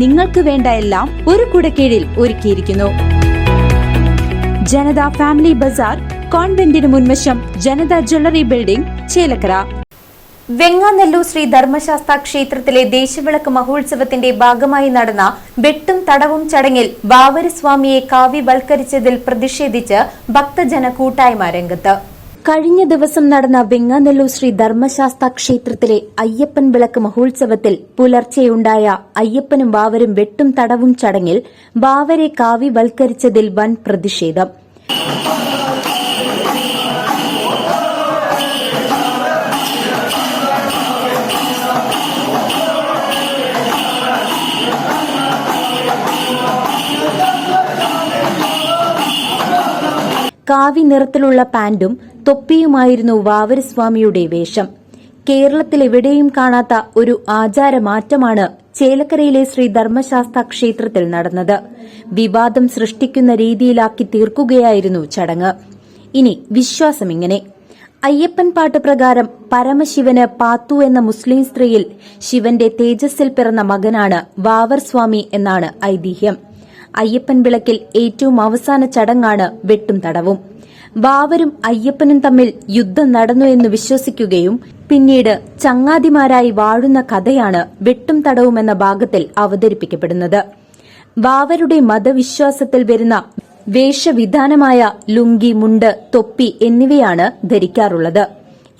നിങ്ങൾക്ക് വേണ്ട എല്ലാം ഒരു കുടക്കീഴിൽ ഒരുക്കിയിരിക്കുന്നു. ജനത ഫാമിലി ബസാർ കോൺവെന്റിന് മുൻവശം ജനത ജ്വല്ലറി ബിൽഡിംഗ് ചേലക്കര. വെങ്ങാനെല്ലൂർ ശ്രീ ധർമ്മശാസ്ത്ര ക്ഷേത്രത്തിലെ ദേശവിളക്ക് മഹോത്സവത്തിന്റെ ഭാഗമായി നടന്ന വെട്ടും തടവും ചടങ്ങിൽ ബാവരസ്വാമിയെ കാവ്യവൽക്കരിച്ചതിൽ പ്രതിഷേധിച്ച് ഭക്തജന കൂട്ടായ്മ രംഗത്ത്. കഴിഞ്ഞ ദിവസം നടന്ന വെങ്ങാനെല്ലൂർ ശ്രീ ധർമ്മശാസ്ത്ര ക്ഷേത്രത്തിലെ അയ്യപ്പൻ വിളക്ക് മഹോത്സവത്തിൽ പുലർച്ചെയുണ്ടായ അയ്യപ്പനും ബാവരും വെട്ടും തടവും ചടങ്ങിൽ ബാവരെ കാവ്യവൽക്കരിച്ചതിൽ വൻ പ്രതിഷേധം. കാവി നിറത്തിലുള്ള പാന്റും തൊപ്പിയുമായിരുന്നു വാവരസ്വാമിയുടെ വേഷം. കേരളത്തിലെവിടെയും കാണാത്ത ഒരു ആചാരമാറ്റമാണ് ചേലക്കരയിലെ ശ്രീ ധർമ്മശാസ്ത്ര ക്ഷേത്രത്തിൽ നടന്നത്. വിവാദം സൃഷ്ടിക്കുന്ന രീതിയിലാക്കി തീർക്കുകയായിരുന്നു ചടങ്ങ്. ഇനി വിശ്വാസം ഇങ്ങനെ അയ്യപ്പൻ പാട്ട് പ്രകാരം പരമശിവന് പാത്തു എന്ന മുസ്ലിം സ്ത്രീയിൽ ശിവന്റെ തേജസ്സിൽ പിറന്ന മകനാണ് വാവർ സ്വാമി എന്നാണ് ഐതിഹ്യം. അയ്യപ്പൻ വിളക്കിൽ ഏറ്റവും അവസാന ചടങ്ങാണ് വെട്ടും തടവും. വാവരും അയ്യപ്പനും തമ്മിൽ യുദ്ധം നടന്നു എന്ന് വിശ്വസിക്കുകയും പിന്നീട് ചങ്ങാതിമാരായി വാഴുന്ന കഥയാണ് വെട്ടും തടവും എന്ന ഭാഗത്തിൽ അവതരിപ്പിക്കപ്പെടുന്നത്. വാവരുടെ മതവിശ്വാസത്തിൽ വരുന്ന വേഷവിധാനമായ ലുങ്കി മുണ്ട് തൊപ്പി എന്നിവയാണ് ധരിക്കാറുള്ളത്.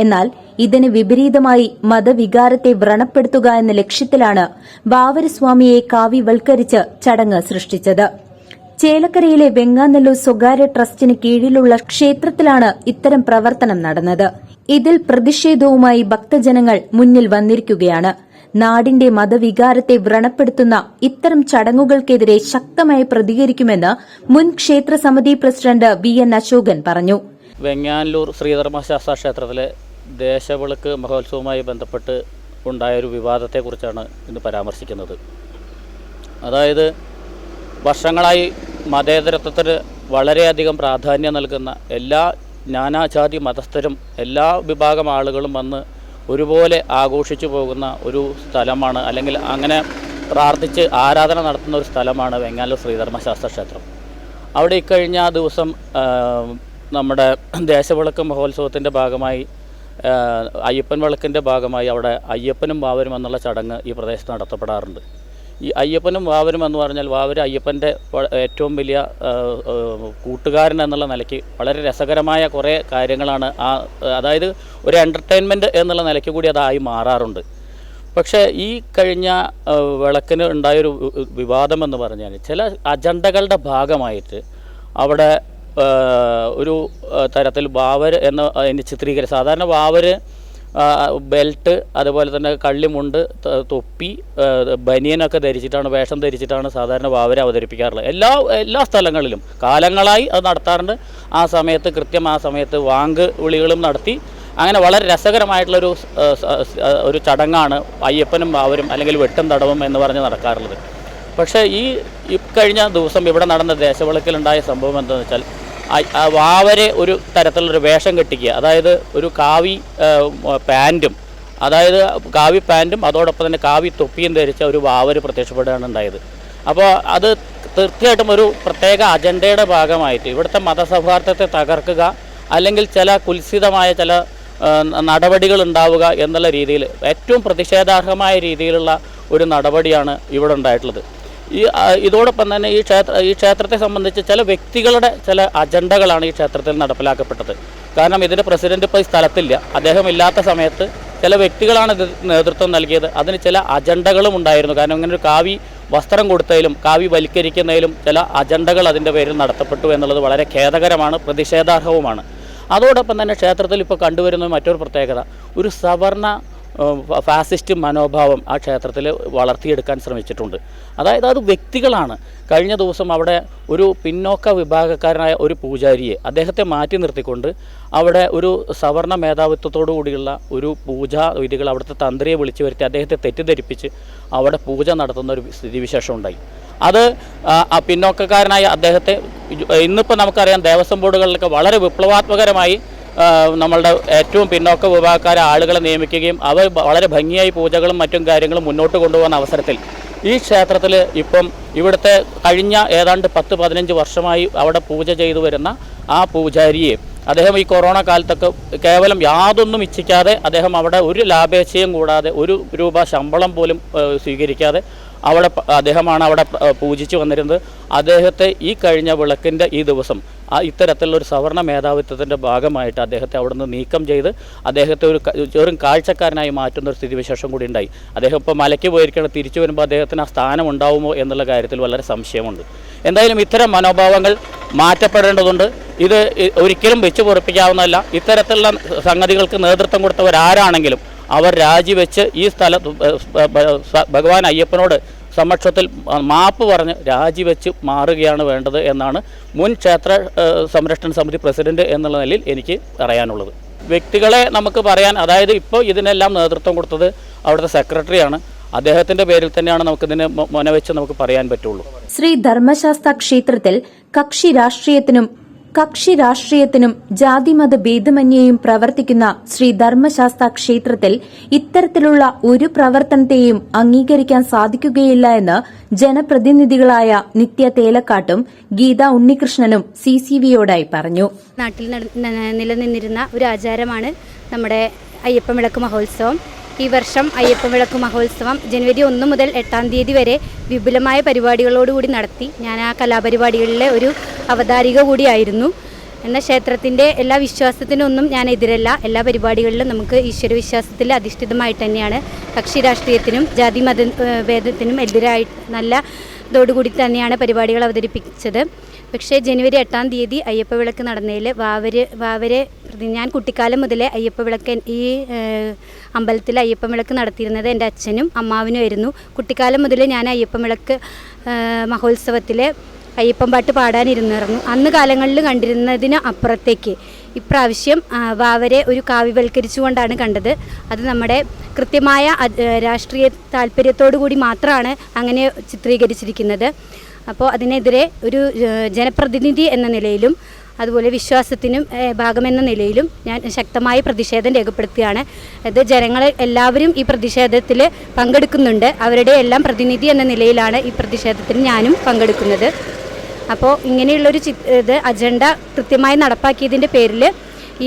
എന്നാൽ ഇതിന് വിപരീതമായി മതവികാരത്തെ വ്രണപ്പെടുത്തുക എന്ന ലക്ഷ്യത്തിലാണ് ബാവരസ്വാമിയെ കാവ്യവൽക്കരിച്ച് ചടങ്ങ് സൃഷ്ടിച്ചത്. ചേലക്കരയിലെ വെങ്ങാനെല്ലൂർ സ്വകാര്യ ട്രസ്റ്റിന് കീഴിലുള്ള ക്ഷേത്രത്തിലാണ് ഇത്തരം പ്രവർത്തനം നടന്നത്. ഇതിൽ പ്രതിഷേധവുമായി ഭക്തജനങ്ങൾ മുന്നിൽ വന്നിരിക്കുകയാണ്. നാടിന്റെ മതവികാരത്തെ വ്രണപ്പെടുത്തുന്ന ഇത്തരം ചടങ്ങുകൾക്കെതിരെ ശക്തമായി പ്രതികരിക്കുമെന്ന് മുൻ ക്ഷേത്ര സമിതി പ്രസിഡന്റ് വി എൻ അശോകൻ പറഞ്ഞു. വെങ്ങാനല്ലൂർ ശ്രീധർമ്മശാസ്ത്ര ക്ഷേത്രത്തിലെ ദേശവിളക്ക് മഹോത്സവവുമായി ബന്ധപ്പെട്ട് ഉണ്ടായൊരു വിവാദത്തെക്കുറിച്ചാണ് ഇന്ന് പരാമർശിക്കുന്നത്. അതായത് വർഷങ്ങളായി മതേതരത്വത്തിന് വളരെയധികം പ്രാധാന്യം നൽകുന്ന എല്ലാ നാനാജാതി മതസ്ഥരും എല്ലാ വിഭാഗം ആളുകളും വന്ന് ഒരുപോലെ ആഘോഷിച്ചു പോകുന്ന ഒരു സ്ഥലമാണ് അല്ലെങ്കിൽ അങ്ങനെ പ്രാർത്ഥിച്ച് ആരാധന നടത്തുന്ന ഒരു സ്ഥലമാണ് വെങ്ങാലൂർ ശ്രീധർമ്മശാസ്ത്ര ക്ഷേത്രം. അവിടെ ഇക്കഴിഞ്ഞ ദിവസം നമ്മുടെ ദേശവിളക്ക് മഹോത്സവത്തിന്റെ ഭാഗമായി അയ്യപ്പൻ വിളക്കിന്റെ ഭാഗമായി അവിടെ അയ്യപ്പനും വാവരും എന്നുള്ള ചടങ്ങ് ഈ പ്രദേശത്ത് നടത്തപ്പെടാറുണ്ട്. ഈ അയ്യപ്പനും വാവരും എന്ന് പറഞ്ഞാൽ വാവര് അയ്യപ്പന്റെ ഏറ്റവും വലിയ കൂട്ടുകാരൻ എന്നുള്ള നിലയ്ക്ക് വളരെ രസകരമായ കുറേ കാര്യങ്ങളാണ് ആ അതായത് ഒരു എന്റർടൈൻമെന്റ് എന്നുള്ള നിലയ്ക്ക് കൂടി അതായി മാറാറുണ്ട്. പക്ഷേ ഈ കഴിഞ്ഞ വിളക്കിന് ഉണ്ടായൊരു വിവാദം എന്ന് പറഞ്ഞാൽ ചില അജണ്ടകളുടെ ഭാഗമായിട്ട് അവിടെ ഒരു തരത്തിൽ വാവർ എന്ന് അതിന് ചിത്രീകരിച്ച സാധാരണ ബാവർ ബെൽറ്റ് അതുപോലെ തന്നെ കള്ളിമുണ്ട് തൊപ്പി ബനിയനൊക്കെ ധരിച്ചിട്ടാണ് വേഷം ധരിച്ചിട്ടാണ് സാധാരണ വാവരെ അവതരിപ്പിക്കാറുള്ളത്. എല്ലാ എല്ലാ സ്ഥലങ്ങളിലും. കാലങ്ങളായി അത് നടത്താറുണ്ട്. ആ സമയത്ത് കൃത്യം ആ സമയത്ത് വാങ്ക് വിളികളും നടത്തി. അങ്ങനെ വളരെ രസകരമായിട്ടുള്ളൊരു ഒരു ചടങ്ങാണ് അയ്യപ്പനും വാവരും അല്ലെങ്കിൽ വെട്ടും തടവും എന്ന് പറഞ്ഞ് നടക്കാറുള്ളത്. പക്ഷേ ഈ കഴിഞ്ഞ ദിവസം ഇവിടെ നടന്ന ദേശവിളക്കിലുണ്ടായ സംഭവം എന്താണെന്ന് വെച്ചാൽ വാവരെ ഒരു തരത്തിലുള്ളൊരു വേഷം കെട്ടിക്കുക. അതായത് ഒരു കാവി പാന്റും അതായത് കാവി പാന്റും അതോടൊപ്പം തന്നെ കാവി തൊപ്പിയും ധരിച്ച ഒരു വാവര് പ്രത്യക്ഷപ്പെടുകയാണ് ഉണ്ടായത്. അപ്പോൾ അത് തീർച്ചയായിട്ടും ഒരു പ്രത്യേക അജണ്ടയുടെ ഭാഗമായിട്ട് ഇവിടുത്തെ മതസൗഹാർദ്ദത്തെ തകർക്കുക അല്ലെങ്കിൽ ചില കുൽസിതമായ ചില നടപടികൾ ഉണ്ടാവുക എന്നുള്ള രീതിയിൽ ഏറ്റവും പ്രതിഷേധാർഹമായ രീതിയിലുള്ള ഒരു നടപടിയാണ് ഇവിടെ ഉണ്ടായിട്ടുള്ളത്. ഈ ഇതോടൊപ്പം തന്നെ ഈ ക്ഷേത്ര ഈ ക്ഷേത്രത്തെ സംബന്ധിച്ച് ചില വ്യക്തികളുടെ ചില അജണ്ടകളാണ് ഈ ക്ഷേത്രത്തിൽ നടപ്പിലാക്കപ്പെട്ടത്. കാരണം ഇതിന്റെ പ്രസിഡന്റ് ഇപ്പോൾ ഈ സ്ഥലത്തില്ല. അദ്ദേഹം ഇല്ലാത്ത സമയത്ത് ചില വ്യക്തികളാണ് ഇത് നേതൃത്വം നൽകിയത്. അതിന് ചില അജണ്ടകളും ഉണ്ടായിരുന്നു. കാരണം ഇങ്ങനെ ഒരു കാവി വസ്ത്രം കൊടുത്തതിലും കാവി വൽക്കരിക്കുന്നതിലും ചില അജണ്ടകൾ അതിന്റെ പേരിൽ നടത്തപ്പെട്ടു എന്നുള്ളത് വളരെ ഖേദകരമാണ് പ്രതിഷേധാർഹവുമാണ്. അതോടൊപ്പം തന്നെ ക്ഷേത്രത്തിൽ ഇപ്പോൾ കണ്ടുവരുന്ന മറ്റൊരു പ്രത്യേകത. ഒരു സവർണ ഫാസിസ്റ്റ് മനോഭാവം ആ ക്ഷേത്രത്തിൽ വളർത്തിയെടുക്കാൻ ശ്രമിച്ചിട്ടുണ്ട്. അതായത് അത് വ്യക്തികളാണ്. കഴിഞ്ഞ ദിവസം അവിടെ ഒരു പിന്നോക്ക വിഭാഗക്കാരനായ ഒരു പൂജാരിയെ അദ്ദേഹത്തെ മാറ്റി നിർത്തിക്കൊണ്ട് അവിടെ ഒരു സവർണ മേധാവിത്വത്തോടു കൂടിയുള്ള ഒരു പൂജാ വിധികൾ അവിടുത്തെ തന്ത്രിയെ വിളിച്ചു വരുത്തി അദ്ദേഹത്തെ തെറ്റിദ്ധരിപ്പിച്ച് അവിടെ പൂജ നടത്തുന്ന ഒരു സ്ഥിതിവിശേഷം ഉണ്ടായി. അത് പിന്നോക്കക്കാരനായ അദ്ദേഹത്തെ ഇന്നിപ്പോൾ നമുക്കറിയാം ദേവസ്വം ബോർഡുകളിലൊക്കെ വളരെ വിപ്ലവാത്മകരമായി നമ്മളുടെ ഏറ്റവും പിന്നോക്ക വിഭാഗക്കാരെ ആളുകളെ നിയമിക്കുകയും അവർ വളരെ ഭംഗിയായി പൂജകളും മറ്റും കാര്യങ്ങളും മുന്നോട്ട് കൊണ്ടുപോകുന്ന അവസരത്തിൽ ഈ ക്ഷേത്രത്തിൽ ഇപ്പം ഇവിടുത്തെ കഴിഞ്ഞ ഏതാണ്ട് പത്ത് പതിനഞ്ച് വർഷമായി അവിടെ പൂജ ചെയ്തു വരുന്ന ആ പൂജാരിയെ അദ്ദേഹം ഈ കൊറോണ കാലത്തൊക്കെ കേവലം യാതൊന്നും ഇച്ഛിക്കാതെ അദ്ദേഹം അവിടെ ഒരു ലാഭേച്ഛയും കൂടാതെ ഒരു രൂപ ശമ്പളം പോലും സ്വീകരിക്കാതെ അവിടെ അദ്ദേഹമാണ് അവിടെ പൂജിച്ചു വന്നിരുന്നത്. അദ്ദേഹത്തെ ഈ കഴിഞ്ഞ വിളക്കിന്റെ ഈ ദിവസം ആ ഇത്തരത്തിലുള്ള ഒരു സവർണ മേധാവിത്വത്തിന്റെ ഭാഗമായിട്ട് അദ്ദേഹത്തെ അവിടുന്ന് നീക്കം ചെയ്ത് അദ്ദേഹത്തെ ഒരു ചെറും കാഴ്ചക്കാരനായി മാറ്റുന്ന ഒരു സ്ഥിതിവിശേഷം കൂടി ഉണ്ടായി. അദ്ദേഹം ഇപ്പോൾ മലയ്ക്ക് പോയിരിക്കണം തിരിച്ചു വരുമ്പോൾ അദ്ദേഹത്തിന് ആ സ്ഥാനം ഉണ്ടാവുമോ എന്നുള്ള കാര്യത്തിൽ വളരെ സംശയമുണ്ട്. എന്തായാലും ഇത്തരം മനോഭാവങ്ങൾ മാറ്റപ്പെടേണ്ടതുണ്ട്. ഇത് ഒരിക്കലും വെച്ച് പൊറപ്പിക്കാവുന്നതല്ല. ഇത്തരത്തിലുള്ള സംഗതികൾക്ക് നേതൃത്വം കൊടുത്തവരാരാണെങ്കിലും അവർ രാജിവെച്ച് ഈ സ്ഥലത്ത് ഭഗവാൻ അയ്യപ്പനോട് സമക്ഷത്തിൽ മാപ്പ് പറഞ്ഞ് രാജിവെച്ച് മാറുകയാണ് വേണ്ടത് എന്നാണ് മുൻ ക്ഷേത്ര സംരക്ഷണ സമിതി പ്രസിഡന്റ് എന്നുള്ള നിലയിൽ എനിക്ക് പറയാനുള്ളത്. വ്യക്തികളെ നമുക്ക് പറയാൻ അതായത് ഇപ്പോൾ ഇതിനെല്ലാം നേതൃത്വം കൊടുത്തത് അവിടുത്തെ സെക്രട്ടറിയാണ്. അദ്ദേഹത്തിന്റെ പേരിൽ തന്നെയാണ് നമുക്കിതിനെ ഇതിനെ മൊനവെച്ച് നമുക്ക് പറയാൻ പറ്റുള്ളൂ. ശ്രീ ധർമ്മശാസ്ത്ര ക്ഷേത്രത്തിൽ കക്ഷി രാഷ്ട്രീയത്തിനും കക്ഷി രാഷ്ട്രീയത്തിനും ജാതിമത ഭേദമന്യേയും പ്രവർത്തിക്കുന്ന ശ്രീ ധർമ്മശാസ്ത്ര ക്ഷേത്രത്തിൽ ഇത്തരത്തിലുള്ള ഒരു പ്രവർത്തനത്തെയും അംഗീകരിക്കാൻ സാധിക്കുകയില്ല എന്ന് ജനപ്രതിനിധികളായ നിത്യ തേലക്കാട്ടും ഗീത ഉണ്ണികൃഷ്ണനും സി സി വിയോടായി പറഞ്ഞു. നാട്ടിൽ നിലനിന്നിരുന്ന ഒരു ആചാരമാണ് നമ്മുടെ അയ്യപ്പമിളക്ക് മഹോത്സവം. ഈ വർഷം അയ്യപ്പ വിളക്ക് മഹോത്സവം ജനുവരി ഒന്ന് മുതൽ എട്ടാം തീയതി വരെ വിപുലമായ പരിപാടികളോടുകൂടി നടത്തി. ഞാൻ ആ കലാപരിപാടികളിലെ ഒരു അവതാരിക കൂടിയായിരുന്നു. എന്നാൽ ക്ഷേത്രത്തിന്റെ എല്ലാ വിശ്വാസത്തിനൊന്നും ഞാൻ എതിരല്ല. എല്ലാ പരിപാടികളിലും നമുക്ക് ഈശ്വര വിശ്വാസത്തിൽ അധിഷ്ഠിതമായിട്ട് തന്നെയാണ്. കക്ഷി രാഷ്ട്രീയത്തിനും ജാതി മത ഭേദത്തിനും എതിരായി നല്ല ഇതോടുകൂടി തന്നെയാണ് പരിപാടികൾ അവതരിപ്പിച്ചത്. പക്ഷേ ജനുവരി എട്ടാം തീയതി അയ്യപ്പ വിളക്ക് നടന്നതിൽ വാവര് വാവരെ ഞാൻ കുട്ടിക്കാലം മുതലേ അയ്യപ്പ വിളക്ക് ഈ അമ്പലത്തിൽ അയ്യപ്പ വിളക്ക് നടത്തിയിരുന്നത് എന്റെ അച്ഛനും അമ്മാവിനുമായിരുന്നു കുട്ടിക്കാലം മുതൽ ഞാൻ അയ്യപ്പ വിളക്ക് മഹോത്സവത്തിലെ അയ്യപ്പം പാട്ട് പാടാനിരുന്നിറങ്ങും. അന്ന് കാലങ്ങളിൽ കണ്ടിരുന്നതിന് അപ്പുറത്തേക്ക്. ഇപ്രാവശ്യം വാവരെ ഒരു കാവ്യവൽക്കരിച്ചുകൊണ്ടാണ് കണ്ടത്. അത് നമ്മുടെ കൃത്യമായ രാഷ്ട്രീയ താല്പര്യത്തോടു കൂടി മാത്രമാണ് അങ്ങനെ ചിത്രീകരിച്ചിരിക്കുന്നത്. അപ്പോൾ അതിനെതിരെ ഒരു ജനപ്രതിനിധി എന്ന നിലയിലും അതുപോലെ വിശ്വാസത്തിനും ഭാഗമെന്ന നിലയിലും ഞാൻ ശക്തമായ പ്രതിഷേധം രേഖപ്പെടുത്തുകയാണ്. അത് ജനങ്ങളെ എല്ലാവരും ഈ പ്രതിഷേധത്തിൽ പങ്കെടുക്കുന്നുണ്ട്. അവരുടെ എല്ലാം പ്രതിനിധി എന്ന നിലയിലാണ് ഈ പ്രതിഷേധത്തിൽ ഞാനും പങ്കെടുക്കുന്നത്. അപ്പോൾ ഇങ്ങനെയുള്ളൊരു ചി ഇത് അജണ്ട കൃത്യമായി നടപ്പാക്കിയതിന്റെ പേരിൽ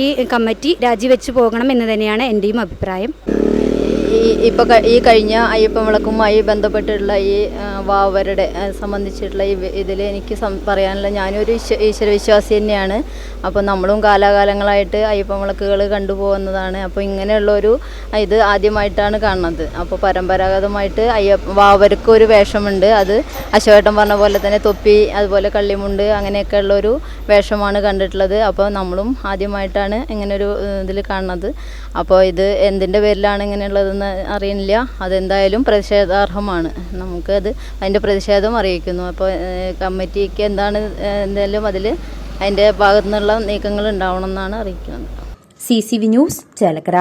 ഈ കമ്മിറ്റി രാജിവെച്ച് പോകണം എന്ന് തന്നെയാണ് എന്റെയും അഭിപ്രായം. ഈ ഇപ്പോൾ ഈ കഴിഞ്ഞ അയ്യപ്പൻ വിളക്കുമായി ബന്ധപ്പെട്ടിട്ടുള്ള ഈ വാവരുടെ സംബന്ധിച്ചിട്ടുള്ള ഈ ഇതിൽ എനിക്ക് പറയാനുള്ള ഞാനൊരു ഈശ്വര വിശ്വാസി തന്നെയാണ്. അപ്പോൾ നമ്മളും കാലാകാലങ്ങളായിട്ട് അയ്യപ്പ വിളക്കുകൾ കണ്ടുപോകുന്നതാണ് അപ്പോൾ ഇങ്ങനെയുള്ളൊരു ഇത് ആദ്യമായിട്ടാണ് കാണുന്നത്. അപ്പോൾ പരമ്പരാഗതമായിട്ട് അയ്യപ്പ വാവർക്ക് വേഷമുണ്ട്. അത് അശോകേട്ടൻ പറഞ്ഞ പോലെ തന്നെ തൊപ്പി അതുപോലെ കള്ളിമുണ്ട് അങ്ങനെയൊക്കെ ഉള്ളൊരു വേഷമാണ് കണ്ടിട്ടുള്ളത്. അപ്പോൾ നമ്മളും ആദ്യമായിട്ടാണ് ഇങ്ങനൊരു ഇതിൽ കാണുന്നത്. അപ്പോൾ ഇത് എന്തിന്റെ പേരിലാണ് ഇങ്ങനെയുള്ളതെന്ന് അറിയുന്നില്ല അതെന്തായാലും പ്രതിഷേധാർഹമാണ്. നമുക്കത് അതിന്റെ പ്രതിഷേധം അറിയിക്കുന്നു. അപ്പോൾ കമ്മിറ്റിക്ക് എന്താണ് എന്തായാലും അതിൽ അതിന്റെ ഭാഗത്തുനിന്നുള്ള നീക്കങ്ങൾ ഉണ്ടാവണം എന്നാണ് അറിയിക്കുന്നത്. C C V news Chelakkara.